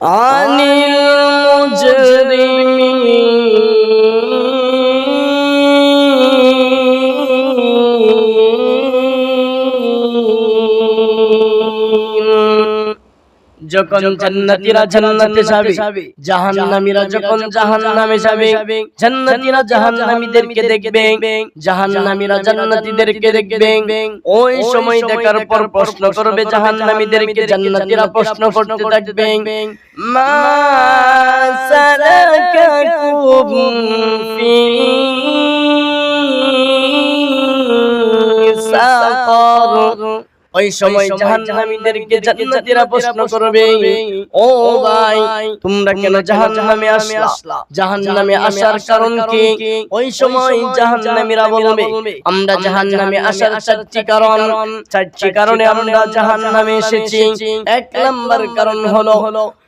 আনিল মুজরিম যখন জান্নাতীরা জান্নাতে যাবে জাহান্নামীরা যখন জাহান্নামে যাবে? জান্নাতীরা জাহান্নামীদেরকে দেখবে জাহান্নামীরা জান্নাতীদেরকে দেখবে। ওই সময় দেখার পর প্রশ্ন করবে জাহান্নামীদেরকে জান্নাতীরা প্রশ্ন করতে থাকবে। মা সালাকাকুম ফি ওই সময় জাহান্নামীদেরকে জান্নাতীরা প্রশ্ন করবে ও ভাই তোমরা কেন জাহান্নামে আসলা জাহান্নামে আসার কারণ কি ওই সময় জাহান্নামীরা বলবে আমরা জাহান্নামে আসার চারটি কারণ চারটি কারণে আমরা জাহান্নামে এসেছি এক নাম্বার কারণ হলো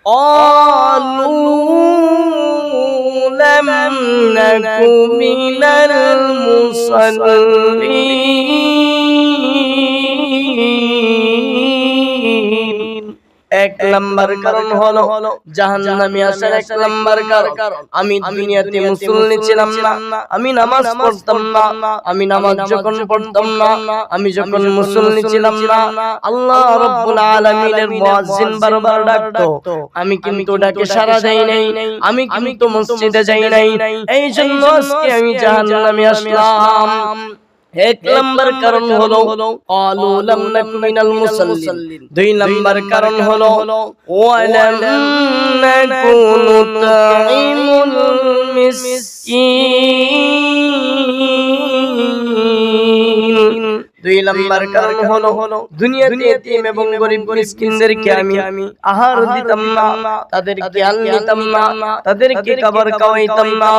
قالوا لم نك من المصلين এক নাম্বার কারণ হলো জাহান্নামে আসার এক নাম্বার কারণ। আমি দুনিয়াতে মুসল্লি ছিলাম না। আমি নামাজ পড়তাম না। আমি নামাজ যখন পড়তাম না আমি যখন মুসল্লি ছিলাম না আল্লাহ রাব্বুল আলামিনের মুয়াজ্জিন বারবার ডাকতো। আমি কিন্তু ডাকে সাড়া দেই নাই। আমি কিন্তু মসজিদে যাই নাই। এই জন্য আজকে আমি জাহান্নামে আসলাম। এক নম্বর কারণ হলো ক্বালু লাম নাকু মিনাল মুসাল্লিন। দুই নম্বর কারণ হলো ওয়ালাম নাকু নুতাইমুল মিসকিন। দুই নাম্বার কারণ হলো দুনিয়াতে এতিম এবং গরিব মিসকিনদেরকে আমি আমি আহার দিতাম না তাদেরকে আল দিতাম না তাদেরকে খাবার খাওয়াইতাম না।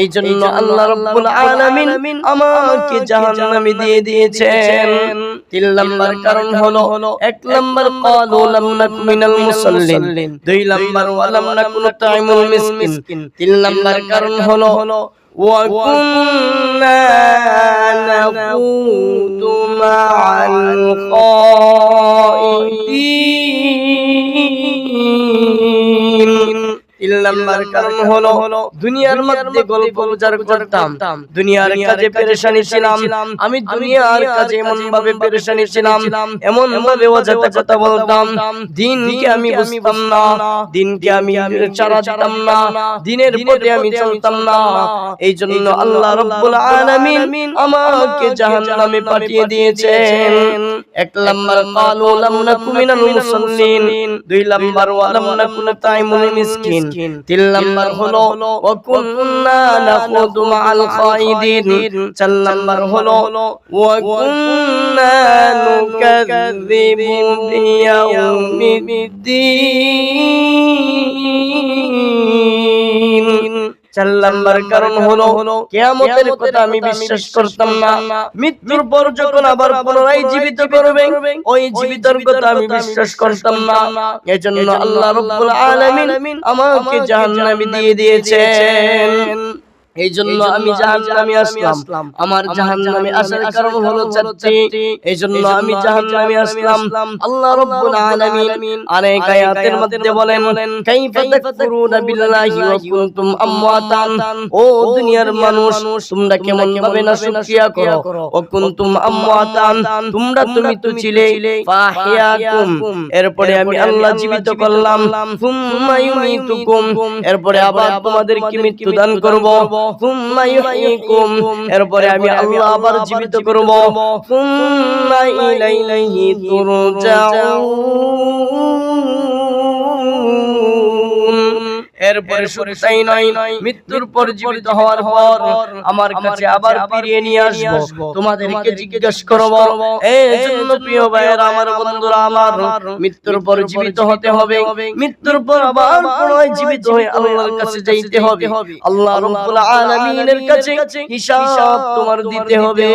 এই জন্য আল্লাহ রাব্বুল আলামিন আমাকে জাহান্নামে দিয়ে দিয়েছেন। তিন নাম্বার কারণ হলো এক নাম্বার ক্বালু লাম নাকু মিনাল মুসাল্লিন দুই নাম্বার ওয়ালাম নাকু নুতাইমুল মিসকিন তিন নাম্বার কারণ হলো وكنا نخوض مع الخائضين নাম্বার কারণ হলো দুনিয়ার মধ্যে গল্প গুজার করতাম। দুনিয়ার কাজে পেরেশানি ছিলাম। আমি দুনিয়ার কাজে এমন ভাবে পেরেশানি ছিলাম। এমন ভাবে অযথা কথা বলতাম। দিনকে আমি বুঝতাম না। দিনকে আমি চারা দিতাম না। দিনের পথে আমি চলতাম না। এই জন্য আল্লাহ রাব্বুল আলামিন আমাকে জাহান্নামে পাঠিয়ে দিয়েছেন। এক নাম্বার ক্বালু লাম নাকু মিনাল মুসাল্লিন দুই নাম্বার ওয়া লাম নাকু তাইমুল মিসকিন তিন নাম্বার হলো ওয়া কুননা নাখুদু মাআল খাইদিন চার নাম্বার হলো ওয়া কুননা নুকাযযিবু বিয়াউমিদ্দিন চার নাম্বার কারণ হলো কেয়ামতের কথা আমি বিশ্বাস করতাম না। মৃত্যুর পর যখন আবার পুনরায় জীবিত করবে ওই জীবিতর কথা আমি বিশ্বাস করতাম না। এজন্য আল্লাহ রাব্বুল আলামিন আমাকে জাহান্নামে দিয়ে দিয়েছেন। এই জন্য আমি জাহান্নামে আসলাম। আমার জাহান্নামে আসার কারণ হলো চারটি। এই জন্য আমি জাহান্নামে আসলাম। আল্লাহ রাব্বুল আলামিন আরেক আয়াতের মধ্যে বলেন কাইফা তাকফুরুনা বিল্লাহি ওয়া কুনতুম আমওয়াতান ও দুনিয়ার মানুষ তোমরা কেমন ভাবে না শুকরিয়া করো? ও কুনতুম আমওয়াতান তোমরা তুমি তো ছিলে। ফাহিয়াকুম। এরপরে আমি আল্লাহ জীবিত করলাম। সুম্মা ইউমিতুকুম। এরপরে আবার তোমাদেরকে মৃত্যু দান করব। সুম্মা এরপরে আমি আল্লাহ আবার জীবিত করব। সুম্মা ইলাইহি তুরজাউন এরপরে তাই নয় মৃত্যুর পর জীবিত হওয়ার পর আমার কাছে আবার ফিরিয়ে নিয়ে আসব। তোমাদেরকে জিজ্ঞেস করব এই জন্য প্রিয় ভাইয়ের আমার বন্ধুরা আমার মৃত্যুর পর জীবিত হতে হবে মৃত্যুর পর আবার পুনরায় জীবিত হয়ে আল্লাহর কাছে যাইতে হবে। আল্লাহ রাব্বুল আলামিনের কাছে হিসাব তোমার দিতে হবে।